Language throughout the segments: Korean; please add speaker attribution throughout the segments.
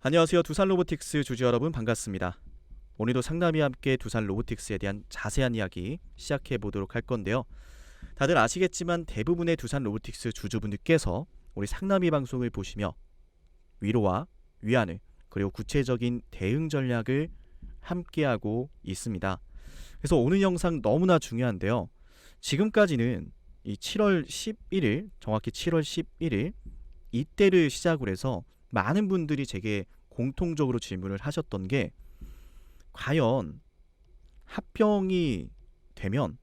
Speaker 1: 안녕하세요. 두산 로보틱스 주주 여러분 반갑습니다. 오늘도 상담이 함께 두산 로보틱스에 대한 자세한 이야기 시작해 보도록 할 건데요. 다들 아시겠지만 대부분의 두산 로보틱스 주주분들께서 우리 상담이 방송을 보시며 위로와 위안을 그리고 구체적인 대응 전략을 함께하고 있습니다. 그래서 오늘 영상 너무나 중요한데요. 지금까지는 이 7월 11일, 정확히 7월 11일 이때를 시작으로 해서 많은 분들이 제게 공통적으로 질문을 하셨던 게 과연 합병이 되면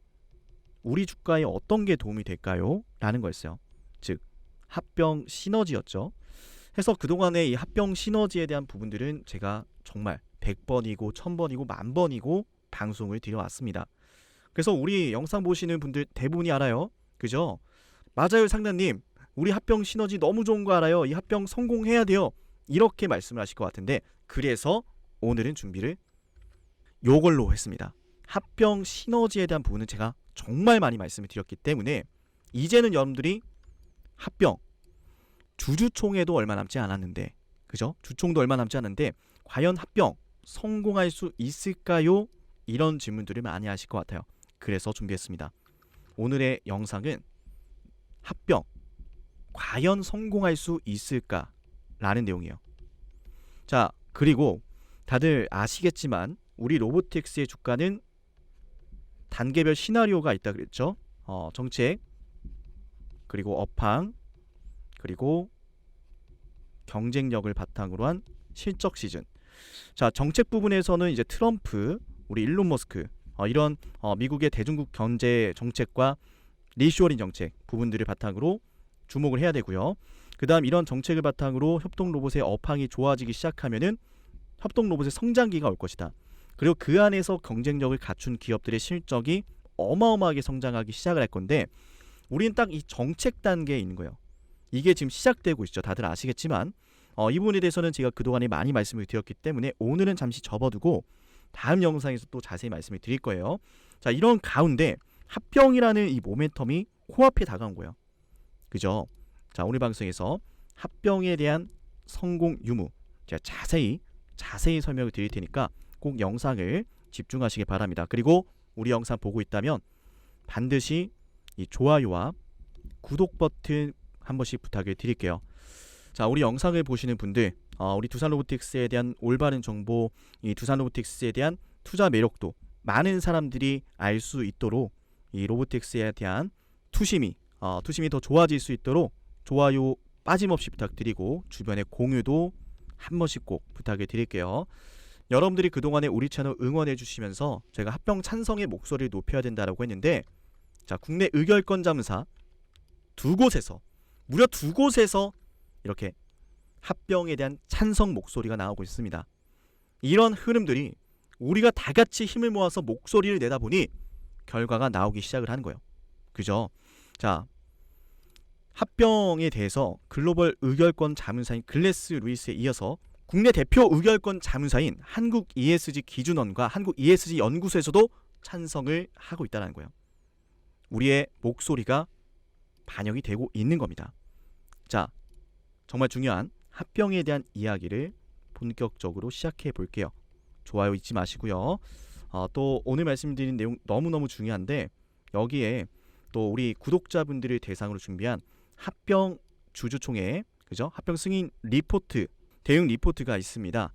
Speaker 1: 우리 주가에 어떤 게 도움이 될까요? 라는 거였어요. 즉 합병 시너지였죠. 해서 그동안의 이 합병 시너지에 대한 부분들은 제가 정말 100번이고 1000번이고 만번이고 방송을 드려왔습니다. 그래서 우리 영상 보시는 분들 대부분이 알아요. 그죠? 맞아요, 상단님. 우리 합병 시너지 너무 좋은 거 알아요. 이 합병 성공해야 돼요. 이렇게 말씀을 하실 것 같은데 그래서 오늘은 준비를 요걸로 했습니다. 합병 시너지에 대한 부분은 제가 정말 많이 말씀을 드렸기 때문에 이제는 여러분들이 합병 주주총회도 얼마 남지 않았는데 그죠? 주총도 얼마 남지 않았는데 과연 합병 성공할 수 있을까요? 이런 질문들을 많이 하실 것 같아요. 그래서 준비했습니다. 오늘의 영상은 합병 과연 성공할 수 있을까라는 내용이에요. 자, 그리고 다들 아시겠지만 우리 로보틱스의 주가는 단계별 시나리오가 있다 그랬죠. 어, 정책 그리고 업황 그리고 경쟁력을 바탕으로 한 실적 시즌. 자, 정책 부분에서는 이제 트럼프, 우리 일론 머스크 어, 이런 어, 미국의 대중국 경제 정책과 리쇼어링 정책 부분들을 바탕으로 주목을 해야 되고요. 그다음 이런 정책을 바탕으로 협동 로봇의 업황이 좋아지기 시작하면은 협동 로봇의 성장기가 올 것이다. 그리고 그 안에서 경쟁력을 갖춘 기업들의 실적이 어마어마하게 성장하기 시작을 할 건데 우리는 딱 이 정책 단계에 있는 거예요. 이게 지금 시작되고 있죠. 다들 아시겠지만 어, 이 부분에 대해서는 제가 그동안에 많이 말씀을 드렸기 때문에 오늘은 잠시 접어두고 다음 영상에서 또 자세히 말씀을 드릴 거예요. 자, 이런 가운데 합병이라는 이 모멘텀이 코앞에 다가온 거예요. 그죠? 자, 오늘 방송에서 합병에 대한 성공 유무 제가 자세히 자세히 설명을 드릴 테니까 꼭 영상을 집중하시기 바랍니다. 그리고 우리 영상 보고 있다면 반드시 이 좋아요와 구독 버튼 한 번씩 부탁을 드릴게요. 자, 우리 영상을 보시는 분들, 어, 우리 두산 로보틱스에 대한 올바른 정보, 이 두산 로보틱스에 대한 투자 매력도 많은 사람들이 알 수 있도록 이 로보틱스에 대한 투심이 어, 투심이 더 좋아질 수 있도록 좋아요 빠짐없이 부탁드리고 주변에 공유도 한 번씩 꼭 부탁을 드릴게요. 여러분들이 그동안에 우리 채널 응원해 주시면서 제가 합병 찬성의 목소리를 높여야 된다라고 했는데 자, 국내 의결권 자문사 두 곳에서 무려 두 곳에서 이렇게 합병에 대한 찬성 목소리가 나오고 있습니다. 이런 흐름들이 우리가 다 같이 힘을 모아서 목소리를 내다 보니 결과가 나오기 시작을 하는 거예요. 그죠? 자, 합병에 대해서 글로벌 의결권 자문사인 글래스 루이스에 이어서 국내 대표 의결권 자문사인 한국 ESG 기준원과 한국 ESG 연구소에서도 찬성을 하고 있다는 거예요. 우리의 목소리가 반영이 되고 있는 겁니다. 자, 정말 중요한 합병에 대한 이야기를 본격적으로 시작해 볼게요. 좋아요 잊지 마시고요. 어, 또 오늘 말씀드린 내용 너무너무 중요한데 여기에 또 우리 구독자분들을 대상으로 준비한 합병 주주총회 그죠? 합병 승인 리포트 대응 리포트가 있습니다.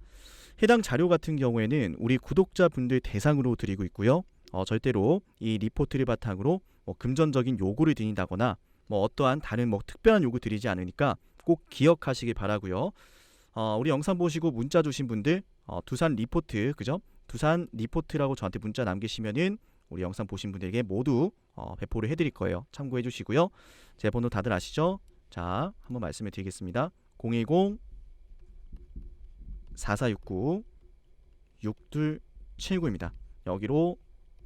Speaker 1: 해당 자료 같은 경우에는 우리 구독자분들 대상으로 드리고 있고요. 어, 절대로 이 리포트를 바탕으로 뭐 금전적인 요구를 드린다거나 뭐 어떠한 다른 뭐 특별한 요구 드리지 않으니까 꼭 기억하시길 바라고요. 어, 우리 영상 보시고 문자 주신 분들 어, 두산 리포트 그죠? 두산 리포트라고 저한테 문자 남기시면은 우리 영상 보신 분들에게 모두 어, 배포를 해드릴 거예요. 참고해 주시고요. 제 번호 다들 아시죠? 자, 한번 말씀을 드리겠습니다. 010 4469 6279입니다. 여기로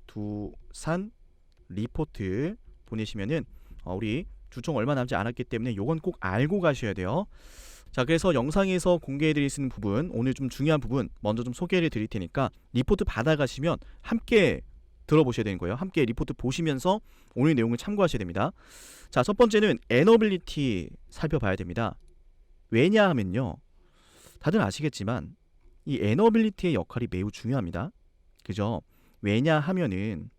Speaker 1: 두산 리포트 보내시면은 어, 우리 주총 얼마 남지 않았기 때문에 요건 꼭 알고 가셔야 돼요. 자, 그래서 영상에서 공개해 드릴 수 있는 부분, 오늘 좀 중요한 부분 먼저 좀 소개를 드릴 테니까 리포트 받아 가시면 함께 들어보셔야 되는 거예요. 함께 리포트 보시면서 오늘 내용을 참고하셔야 됩니다. 자, 첫 번째는 에너빌리티 살펴봐야 됩니다. 왜냐하면요. 다들 아시겠지만 이 에너빌리티의 역할이 매우 중요합니다. 그죠? 왜냐하면은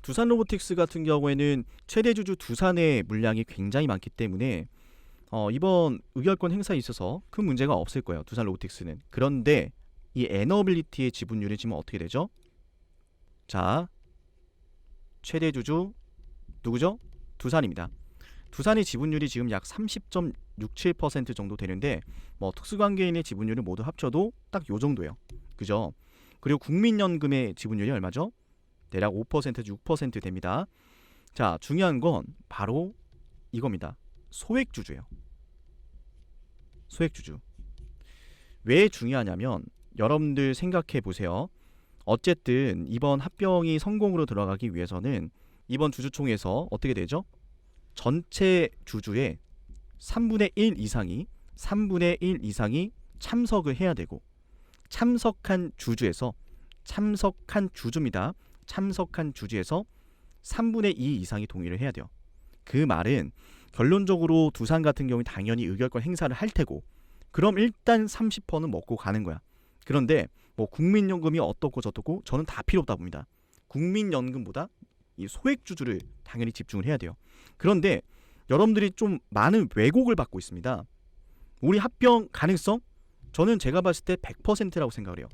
Speaker 1: 두산 로보틱스 같은 경우에는 최대 주주 두산의 물량이 굉장히 많기 때문에 어, 이번 의결권 행사에 있어서 큰 문제가 없을 거예요. 두산 로보틱스는. 그런데 이 에너빌리티의 지분율이 지금 어떻게 되죠? 자, 최대 주주 누구죠? 두산입니다. 두산의 지분율이 지금 약 30.67% 정도 되는데 뭐 특수관계인의 지분율을 모두 합쳐도 딱 요 정도예요. 그죠? 그리고 국민연금의 지분율이 얼마죠? 대략 5% 6% 됩니다. 자, 중요한 건 바로 이겁니다. 소액 주주예요. 소액 주주. 왜 중요하냐면 여러분들 생각해 보세요. 어쨌든 이번 합병이 성공으로 들어가기 위해서는 이번 주주총회에서 어떻게 되죠? 전체 주주의 3분의 1 이상이 3분의 1 이상이 참석을 해야 되고 참석한 주주에서 참석한 주주입니다. 참석한 주주에서 3분의 2 이상이 동의를 해야 돼요. 그 말은 결론적으로 두산 같은 경우는 당연히 의결권 행사를 할 테고 그럼 일단 30%는 먹고 가는 거야. 그런데 뭐 국민연금이 어떻고 저떻고 저는 다 필요 없다 봅니다. 국민연금보다 이 소액주주를 당연히 집중을 해야 돼요. 그런데 여러분들이 좀 많은 왜곡을 받고 있습니다. 우리 합병 가능성? 저는 제가 봤을 때 100%라고 생각을 해요.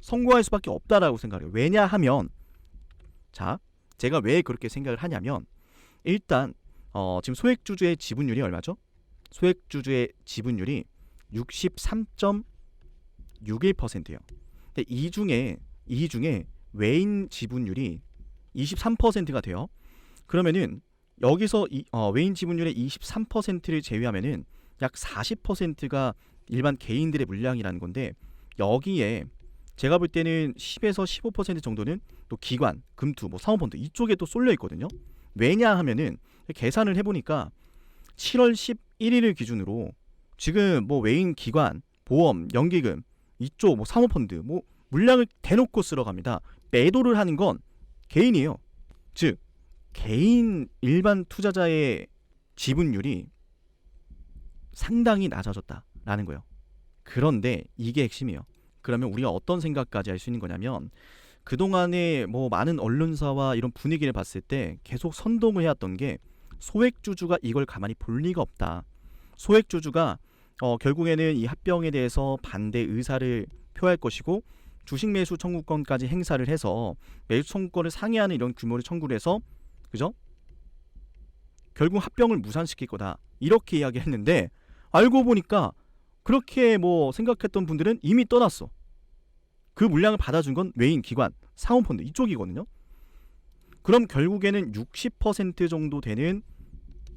Speaker 1: 성공할 수밖에 없다라고 생각을 해요. 왜냐하면 자, 제가 왜 그렇게 생각을 하냐면 일단 어, 지금 소액주주의 지분율이 얼마죠? 소액주주의 지분율이 63.61%예요. 근데 이 중에 이 중에 외인 지분율이 23%가 돼요. 그러면은 여기서 이, 어, 외인 지분율의 23%를 제외하면은 약 40%가 일반 개인들의 물량이라는 건데 여기에 제가 볼 때는 10에서 15% 정도는 또 기관, 금투, 뭐 사모펀드 이쪽에 또 쏠려 있거든요. 왜냐 하면은 계산을 해보니까 7월 11일을 기준으로 지금 뭐 외인 기관, 보험, 연기금 이쪽 뭐 사모펀드 뭐 물량을 대놓고 쓸어 갑니다. 매도를 하는 건 개인이에요. 즉 개인 일반 투자자의 지분율이 상당히 낮아졌다라는 거예요. 그런데 이게 핵심이에요. 그러면 우리가 어떤 생각까지 할 수 있는 거냐면 그동안에 뭐 많은 언론사와 이런 분위기를 봤을 때 계속 선동을 해왔던 게 소액주주가 이걸 가만히 볼 리가 없다. 소액주주가 어, 결국에는 이 합병에 대해서 반대 의사를 표할 것이고 주식 매수 청구권까지 행사를 해서 매수 청구권을 상회하는 이런 규모를 청구를 해서 그죠? 결국 합병을 무산시킬 거다 이렇게 이야기했는데 알고 보니까 그렇게 뭐 생각했던 분들은 이미 떠났어. 그 물량을 받아준 건 외인 기관, 사모펀드 이쪽이거든요. 그럼 결국에는 60% 정도 되는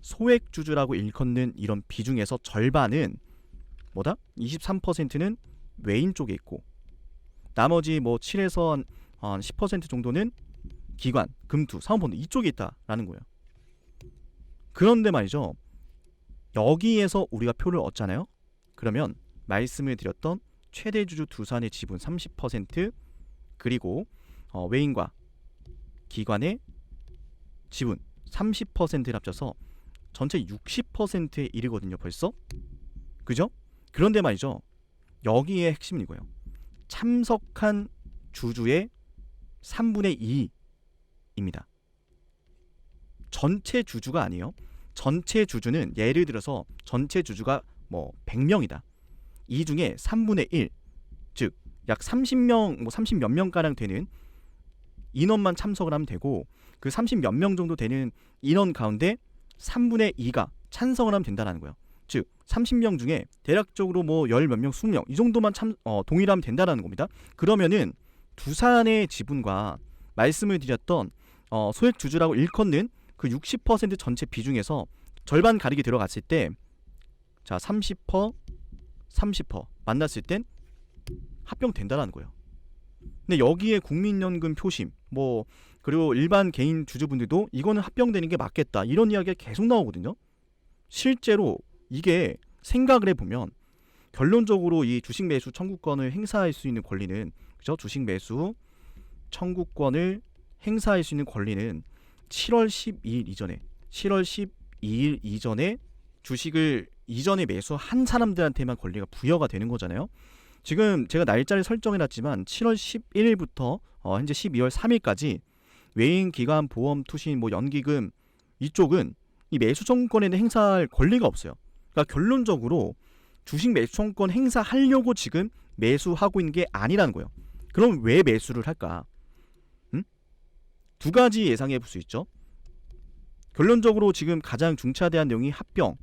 Speaker 1: 소액 주주라고 일컫는 이런 비중에서 절반은 뭐다? 23%는 외인 쪽에 있고 나머지 뭐 7에서 한 10% 정도는 기관, 금투, 사모펀드 이쪽에 있다라는 거예요. 그런데 말이죠. 여기에서 우리가 표를 얻잖아요. 그러면 말씀을 드렸던 최대 주주 두산의 지분 30% 그리고 어, 외인과 기관의 지분 30%를 합쳐서 전체 60%에 이르거든요. 벌써 그죠? 그런데 말이죠. 여기에 핵심이 이거예요. 참석한 주주의 3분의 2입니다. 전체 주주가 아니에요. 전체 주주는 예를 들어서 전체 주주가 뭐 100명이다. 이 중에 3분의 1, 즉 약 30명, 뭐 30몇 명가량 되는 인원만 참석을 하면 되고 그 30몇 명 정도 되는 인원 가운데 3분의 2가 찬성을 하면 된다는 거예요. 즉 30명 중에 대략적으로 뭐 열 몇 명, 20명 이 정도만 참 어, 동의를 하면 된다는 겁니다. 그러면은 두산의 지분과 말씀을 드렸던 어, 소액 주주라고 일컫는 그 60% 전체 비중에서 절반 가리게 들어갔을 때 자, 30% 30% 만났을 땐 합병된다라는 거예요. 근데 여기에 국민연금 표심 뭐 그리고 일반 개인 주주분들도 이거는 합병되는 게 맞겠다 이런 이야기가 계속 나오거든요. 실제로 이게 생각을 해보면 결론적으로 이 주식 매수 청구권을 행사할 수 있는 권리는 그죠? 주식 매수 청구권을 행사할 수 있는 권리는 7월 12일 이전에 7월 12일 이전에 주식을 이전에 매수한 사람들한테만 권리가 부여가 되는 거잖아요. 지금 제가 날짜를 설정해놨지만 7월 11일부터 어, 현재 12월 3일까지 외인 기관 보험 투신 뭐 연기금 이쪽은 이 매수 청구권에는 행사할 권리가 없어요. 그러니까 결론적으로 주식 매수 청구권 행사하려고 지금 매수하고 있는 게 아니라는 거예요. 그럼 왜 매수를 할까? 음? 두 가지 예상해 볼 수 있죠. 결론적으로 지금 가장 중차대한 내용이 합병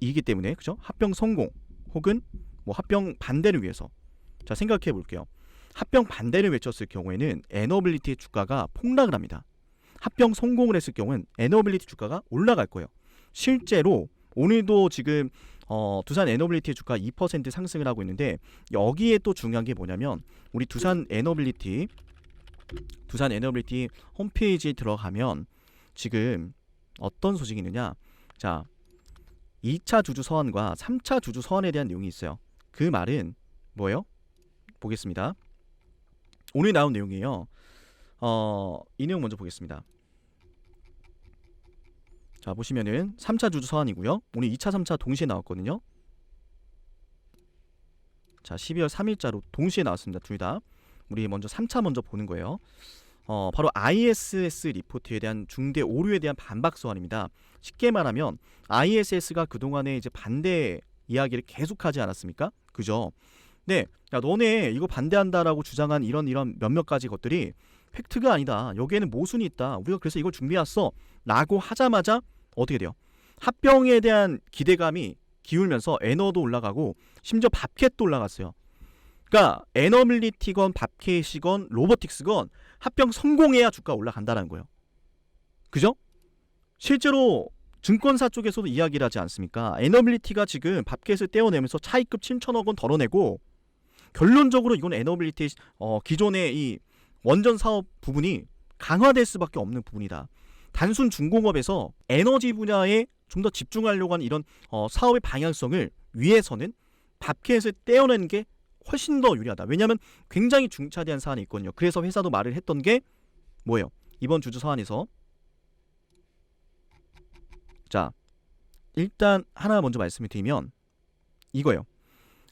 Speaker 1: 이기 때문에 그죠? 합병 성공 혹은 뭐 합병 반대를 위해서 자 생각해 볼게요. 합병 반대를 외쳤을 경우에는 에너빌리티의 주가가 폭락을 합니다. 합병 성공을 했을 경우는 에너빌리티 주가가 올라갈 거예요. 실제로 오늘도 지금 어, 두산 에너빌리티의 주가 2% 상승을 하고 있는데 여기에 또 중요한 게 뭐냐면 우리 두산 에너빌리티 두산 에너빌리티 홈페이지에 들어가면 지금 어떤 소식이 있느냐 자 2차 주주 서한과 3차 주주 서한에 대한 내용이 있어요. 그 말은 뭐예요? 보겠습니다. 오늘 나온 내용이에요. 어, 이 내용 먼저 보겠습니다. 자, 보시면은 3차 주주 서한이고요. 오늘 2차, 3차 동시에 나왔거든요. 자, 12월 3일자로 동시에 나왔습니다. 둘 다. 우리 먼저 3차 먼저 보는 거예요. 어, 바로 ISS 리포트에 대한 중대 오류에 대한 반박 서한입니다. 쉽게 말하면 ISS가 그동안에 이제 반대 이야기를 계속하지 않았습니까? 그죠? 네, 야 너네 이거 반대한다라고 주장한 이런 이런 몇몇 가지 것들이 팩트가 아니다. 여기에는 모순이 있다. 우리가 그래서 이걸 준비했어.라고 하자마자 어떻게 돼요? 합병에 대한 기대감이 기울면서 에너도 올라가고 심지어 밥캣도 올라갔어요. 그러니까 에너빌리티건 밥캣이건 로보틱스건 합병 성공해야 주가 올라간다는 거예요. 그죠? 실제로 증권사 쪽에서도 이야기를 하지 않습니까? 에너빌리티가 지금 밥캣을 떼어내면서 차익급 7천억 원 덜어내고 결론적으로 이건 에너빌리티 어, 기존의 이 원전 사업 부분이 강화될 수밖에 없는 부분이다. 단순 중공업에서 에너지 분야에 좀 더 집중하려고 하는 이런 어, 사업의 방향성을 위해서는 밥캣을 떼어내는 게 훨씬 더 유리하다. 왜냐하면 굉장히 중차대한 사안이 있거든요. 그래서 회사도 말을 했던 게 뭐예요? 이번 주주 사안에서 자 일단 하나 먼저 말씀을 드리면 이거예요.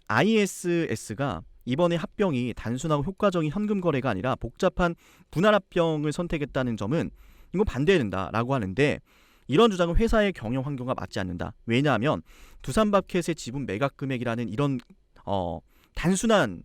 Speaker 1: ISS가 이번에 합병이 단순하고 효과적인 현금 거래가 아니라 복잡한 분할 합병을 선택했다는 점은 이거 반대해야 된다라고 하는데 이런 주장은 회사의 경영 환경과 맞지 않는다. 왜냐하면 두산밥켓의 지분 매각 금액이라는 이런 어, 단순한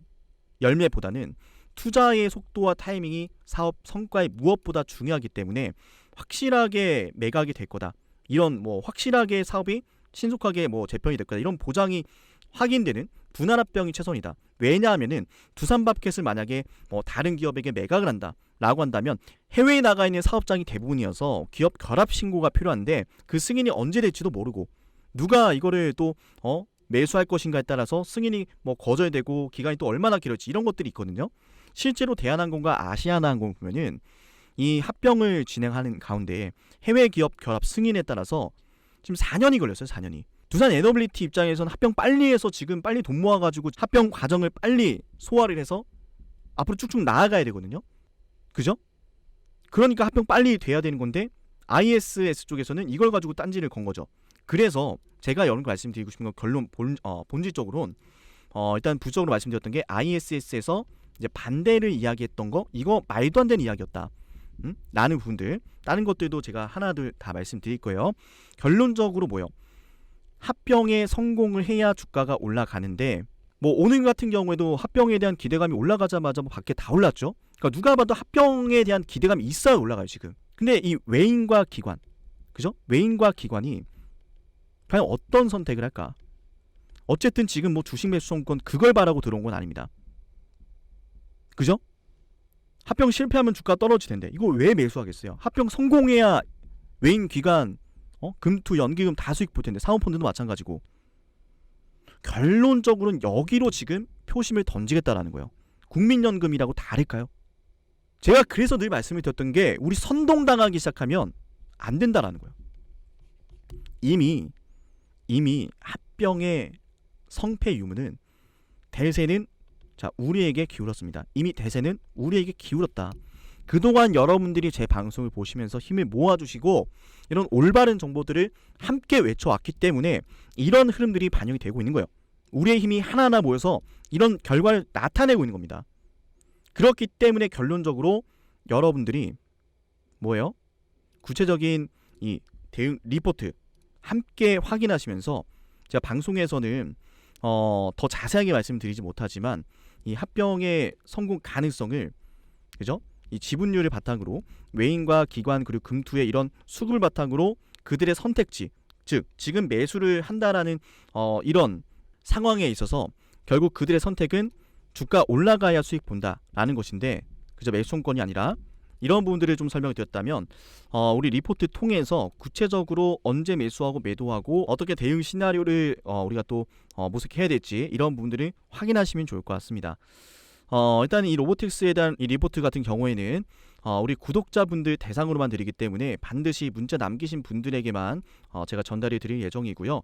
Speaker 1: 열매보다는 투자의 속도와 타이밍이 사업 성과에 무엇보다 중요하기 때문에 확실하게 매각이 될 거다. 이런 뭐 확실하게 사업이 신속하게 뭐 재편이 될 거다. 이런 보장이 확인되는 분할합병이 최선이다. 왜냐하면은 두산밥켓을 만약에 뭐 다른 기업에게 매각을 한다라고 한다면 해외에 나가 있는 사업장이 대부분이어서 기업 결합 신고가 필요한데 그 승인이 언제 될지도 모르고 누가 이거를 또어 매수할 것인가에 따라서 승인이 뭐 거절되고 기간이 또 얼마나 길을지 이런 것들이 있거든요. 실제로 대한항공과 아시아나항공 보면은 이 합병을 진행하는 가운데 해외 기업 결합 승인에 따라서 지금 4년이 걸렸어요. 4년이. 두산 에너빌리티 입장에서는 합병 빨리 해서 지금 빨리 돈 모아가지고 합병 과정을 빨리 소화를 해서 앞으로 쭉쭉 나아가야 되거든요. 그죠? 그러니까 합병 빨리 돼야 되는 건데 ISS 쪽에서는 이걸 가지고 딴지를 건 거죠. 그래서 제가 여러분 말씀드리고 싶은 건 결론 본, 어, 본질적으로는 어, 일단 부적으로 말씀드렸던 게 ISS에서 이제 반대를 이야기했던 거 이거 말도 안 되는 이야기였다. 음? 라는 부분들 다른 것들도 제가 하나둘 다 말씀드릴 거예요. 결론적으로 뭐요? 합병에 성공을 해야 주가가 올라가는데 뭐 오늘 같은 경우에도 합병에 대한 기대감이 올라가자마자 뭐 밖에 다 올랐죠. 그러니까 누가 봐도 합병에 대한 기대감이 있어야 올라가요 지금. 근데 이 외인과 기관, 그죠? 외인과 기관이 과연 어떤 선택을 할까? 어쨌든 지금 뭐 주식 매수 성권 그걸 바라고 들어온 건 아닙니다. 그죠? 합병 실패하면 주가 떨어질 텐데 이거 왜 매수하겠어요? 합병 성공해야 외인 기관 어? 금투 연기금 다 수익 볼 텐데 사모펀드도 마찬가지고 결론적으로는 여기로 지금 표심을 던지겠다라는 거예요. 국민연금이라고 다를까요? 제가 그래서 늘 말씀을 드렸던 게 우리 선동당하기 시작하면 안 된다라는 거예요. 이미 이미 합병의 성패 유무는 대세는 자 우리에게 기울었습니다. 이미 대세는 우리에게 기울었다. 그동안 여러분들이 제 방송을 보시면서 힘을 모아주시고 이런 올바른 정보들을 함께 외쳐왔기 때문에 이런 흐름들이 반영이 되고 있는 거예요. 우리의 힘이 하나하나 모여서 이런 결과를 나타내고 있는 겁니다. 그렇기 때문에 결론적으로 여러분들이 뭐예요? 구체적인 이 대응 리포트 함께 확인하시면서 제가 방송에서는 어, 더 자세하게 말씀드리지 못하지만 이 합병의 성공 가능성을 그죠? 이 지분율을 바탕으로 외인과 기관 그리고 금투의 이런 수급을 바탕으로 그들의 선택지 즉 지금 매수를 한다라는 어, 이런 상황에 있어서 결국 그들의 선택은 주가 올라가야 수익 본다라는 것인데 그저 매수권이 아니라 이런 부분들을 좀 설명을 드렸다면 어, 우리 리포트 통해서 구체적으로 언제 매수하고 매도하고 어떻게 대응 시나리오를 어, 우리가 또 어, 모색해야 될지 이런 부분들을 확인하시면 좋을 것 같습니다. 어, 일단 이 로보틱스에 대한 이 리포트 같은 경우에는 어, 우리 구독자분들 대상으로만 드리기 때문에 반드시 문자 남기신 분들에게만 어, 제가 전달해 드릴 예정이고요.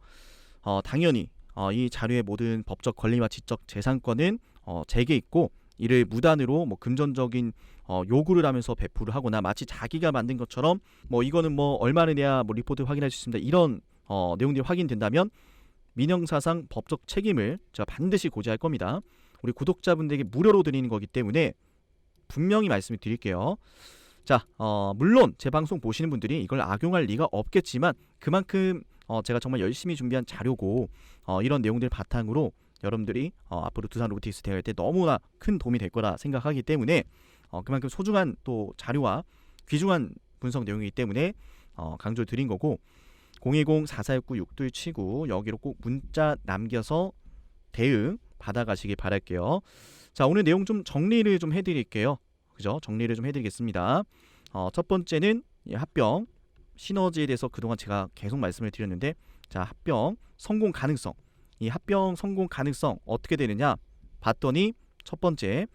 Speaker 1: 어, 당연히 어, 이 자료의 모든 법적 권리와 지적 재산권은 어, 제게 있고 이를 무단으로 뭐 금전적인 어, 요구를 하면서 배포를 하거나 마치 자기가 만든 것처럼 뭐 이거는 뭐 얼마를 내야 뭐 리포트 확인할 수 있습니다. 이런 어, 내용들이 확인된다면 민형사상 법적 책임을 제가 반드시 고지할 겁니다. 우리 구독자분들에게 무료로 드리는 거기 때문에 분명히 말씀을 드릴게요. 자, 어, 물론 제 방송 보시는 분들이 이걸 악용할 리가 없겠지만 그만큼 어, 제가 정말 열심히 준비한 자료고 어, 이런 내용들 바탕으로 여러분들이 어, 앞으로 두산 로보틱스 대회할 때 너무나 큰 도움이 될 거라 생각하기 때문에 어, 그만큼 소중한 또 자료와 귀중한 분석 내용이기 때문에 어, 강조를 드린 거고 010-4469-6279 여기로 꼭 문자 남겨서 대응 받아가시길 바랄게요. 자 오늘 내용 좀 정리를 좀 해드릴게요. 그죠? 정리를 좀 해드리겠습니다. 어, 첫 번째는 이 합병 시너지에 대해서 그동안 제가 계속 말씀을 드렸는데 자 합병 성공 가능성 이 합병 성공 가능성 어떻게 되느냐 봤더니 첫 번째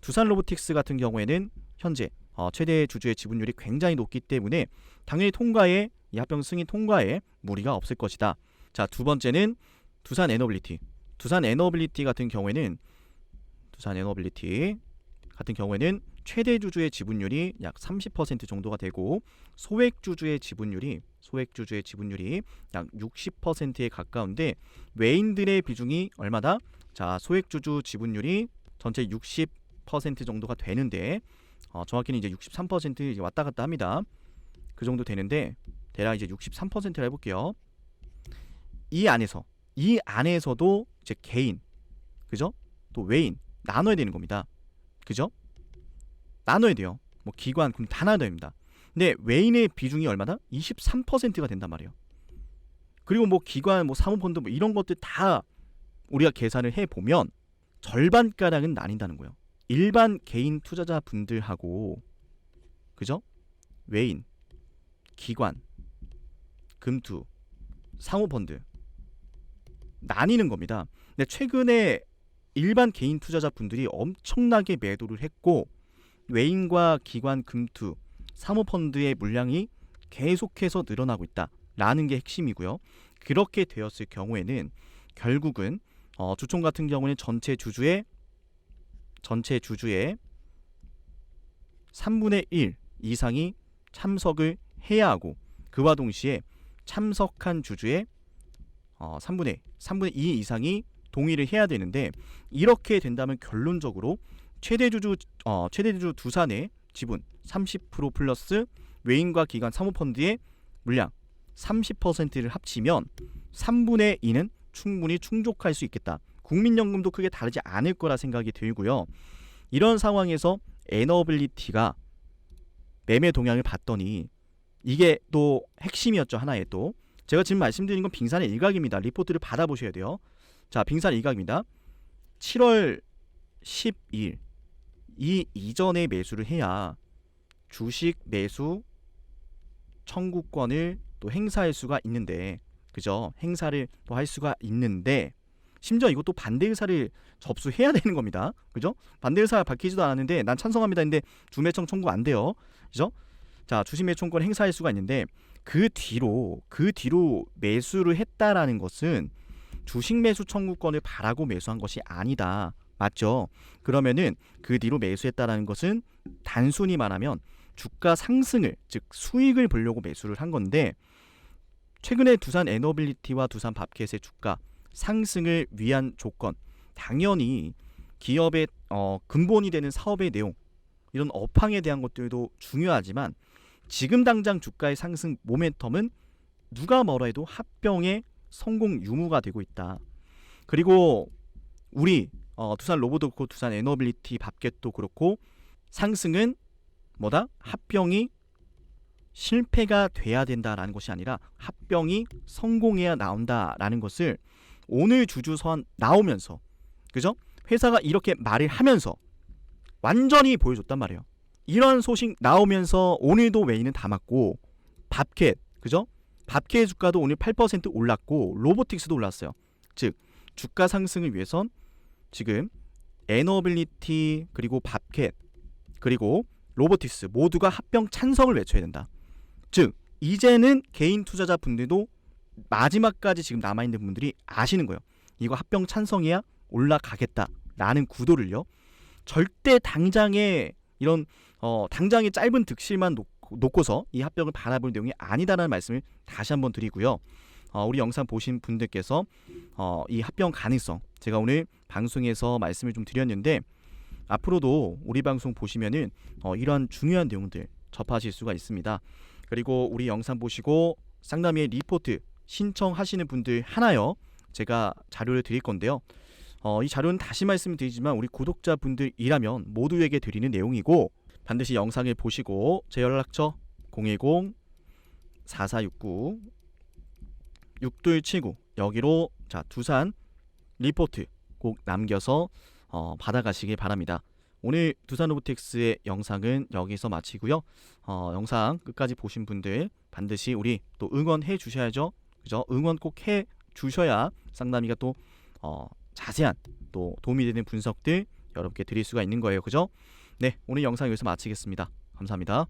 Speaker 1: 두산 로보틱스 같은 경우에는 현재 어, 최대 주주의 지분율이 굉장히 높기 때문에 당연히 통과에 이 합병 승인 통과에 무리가 없을 것이다. 자 두 번째는 두산 에너빌리티 두산 에너빌리티 같은 경우에는 두산 에너빌리티 같은 경우에는 최대 주주의 지분율이 약 30% 정도가 되고 소액 주주의 지분율이 소액 주주의 지분율이 약 60%에 가까운데 외인들의 비중이 얼마다? 자, 소액 주주 지분율이 전체 60% 정도가 되는데 어, 정확히는 이제 63% 이제 왔다 갔다 합니다. 그 정도 되는데 대략 이제 63%라 해볼게요. 이 안에서 이 안에서도 이제 개인 그죠? 또 외인 나눠야 되는 겁니다. 그죠? 나눠야 돼요. 뭐 기관 그럼 다 나눠야 됩니다. 근데 외인의 비중이 얼마다? 23%가 된단 말이에요. 그리고 뭐 기관, 뭐 사모펀드 뭐 이런 것들 다 우리가 계산을 해 보면 절반 가량은 나뉜다는 거예요. 일반 개인 투자자 분들하고 그죠? 외인, 기관, 금투, 사모펀드 나뉘는 겁니다. 근데 최근에 일반 개인 투자자 분들이 엄청나게 매도를 했고 외인과 기관 금투 사모펀드의 물량이 계속해서 늘어나고 있다라는 게 핵심이고요. 그렇게 되었을 경우에는 결국은 어, 주총 같은 경우는 전체 주주의 전체 주주의 3분의 1 이상이 참석을 해야 하고 그와 동시에 참석한 주주의 어, 3분의 3분의 2 이상이 동의를 해야 되는데 이렇게 된다면 결론적으로 최대 주주 어, 최대 주주 두산의 지분 30% 플러스 외인과 기관 사모펀드의 물량 30%를 합치면 3분의 2는 충분히 충족할 수 있겠다. 국민연금도 크게 다르지 않을 거라 생각이 들고요. 이런 상황에서 에너빌리티가 매매 동향을 봤더니 이게 또 핵심이었죠 하나의 또 제가 지금 말씀드린 건 빙산의 일각입니다. 리포트를 받아보셔야 돼요. 자 빙산 일각입니다. 7월 12일 이 이전에 매수를 해야 주식 매수 청구권을 또 행사할 수가 있는데 그죠? 행사를 또 할 수가 있는데 심지어 이것도 반대 의사를 접수해야 되는 겁니다. 그죠? 반대 의사 밝히지도 않았는데 난 찬성합니다. 근데 주매청 청구 안 돼요. 그죠? 자, 주식 매청권 행사할 수가 있는데 그 뒤로 그 뒤로 매수를 했다라는 것은 주식 매수 청구권을 바라고 매수한 것이 아니다. 맞죠? 그러면은 그 뒤로 매수했다라는 것은 단순히 말하면 주가 상승을 즉 수익을 보려고 매수를 한 건데 최근에 두산 에너빌리티와 두산 밥켓의 주가 상승을 위한 조건 당연히 기업의 어, 근본이 되는 사업의 내용 이런 업황에 대한 것들도 중요하지만 지금 당장 주가의 상승 모멘텀은 누가 뭐라 해도 합병의 성공 유무가 되고 있다. 그리고 우리 어, 두산 로보도 그렇고 두산 에너빌리티 밥겟도 그렇고 상승은 뭐다? 합병이 실패가 돼야 된다라는 것이 아니라 합병이 성공해야 나온다라는 것을 오늘 주주 서한 나오면서 그죠? 회사가 이렇게 말을 하면서 완전히 보여줬단 말이에요. 이런 소식 나오면서 오늘도 웨이는 다 맞고 밥캣 그죠? 밥캣 주가도 오늘 8% 올랐고 로보틱스도 올랐어요. 즉 주가 상승을 위해선 지금 에너빌리티 그리고 밥캣 그리고 로보틱스 모두가 합병 찬성을 외쳐야 된다. 즉 이제는 개인 투자자 분들도 마지막까지 지금 남아 있는 분들이 아시는 거예요. 이거 합병 찬성해야 올라가겠다라는 구도를요. 절대 당장에 이런 어 당장의 짧은 득실만 놓고, 놓고 서 이 합병을 바라볼 내용이 아니다라는 말씀을 다시 한번 드리고요. 어, 우리 영상 보신 분들께서 어, 이 합병 가능성 제가 오늘 방송에서 말씀을 좀 드렸는데 앞으로도 우리 방송 보시면은 어, 이러한 중요한 내용들 접하실 수가 있습니다. 그리고 우리 영상 보시고 쌍남이의 리포트 신청하시는 분들 하나요 제가 자료를 드릴 건데요. 어, 이 자료는 다시 말씀드리지만 우리 구독자분들이라면 모두에게 드리는 내용이고 반드시 영상을 보시고 제 연락처 010 4469 6279 여기로 자 두산 리포트 꼭 남겨서 어, 받아가시길 바랍니다. 오늘 두산 로보틱스의 영상은 여기서 마치고요. 어, 영상 끝까지 보신 분들 반드시 우리 또 응원해 주셔야죠. 그죠? 응원 꼭 해 주셔야 쌍남이가 또 어, 자세한 또 도움이 되는 분석들 여러분께 드릴 수가 있는 거예요. 그죠? 네, 오늘 영상 여기서 마치겠습니다. 감사합니다.